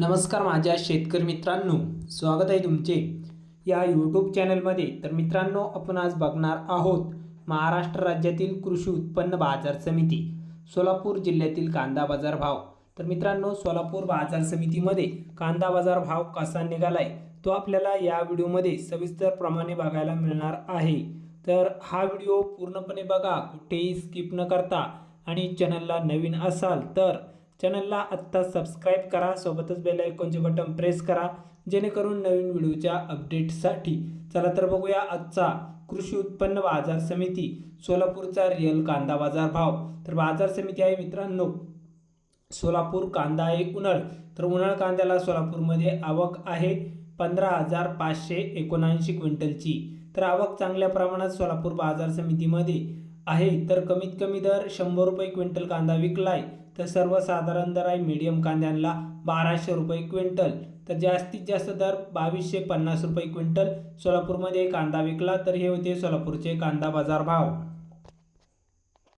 नमस्कार माझ्या शेतकरी मित्रांनो. स्वागत आहे तुमचे. या यूट्यूब चॅनलमध्ये तर मित्रांनो आपण आज बघणार आहोत महाराष्ट्र राज्यातील कृषी उत्पन्न बाजार समिती सोलापूर जिल्ह्यातील कांदा बाजार भाव. तर मित्रांनो सोलापूर बाजार समितीमध्ये कांदा बाजार भाव कसा निघालाय तो आपल्याला या व्हिडिओमध्ये सविस्तर प्रमाणे बघायला मिळणार आहे. तर हा व्हिडिओ पूर्णपणे बघा कुठेही स्किप न करता. आणि चॅनलला नवीन असाल तर चॅनलला आत्ता सबस्क्राईब करा सोबतच बेल आयकॉनचे बटन प्रेस करा जेणेकरून नवीन व्हिडिओच्या अपडेटसाठी चला तर बघूया आजचा कृषी उत्पन्न बाजार समिती सोलापूरचा रिअल कांदा बाजार भाव. तर बाजार समिती आहे मित्रांनो सोलापूर कांदा आहे उन्हाळ. तर उन्हाळ कांद्याला सोलापूरमध्ये आवक आहे पंधरा हजार पाचशे एकोणऐंशी क्विंटलची. तर आवक चांगल्या प्रमाणात सोलापूर बाजार समितीमध्ये आहे. तर कमीत कमी दर शंभर रुपये क्विंटल कांदा विकलाय. तर सर्वसाधारण दर आहे मीडियम कांद्यांना बाराशे रुपये क्विंटल. तर जास्तीत जास्त दर बावीसशे पन्नास रुपये क्विंटल. सोलापूरमध्ये कांदा विकला तर हे होते सोलापूरचे कांदा बाजार भाव.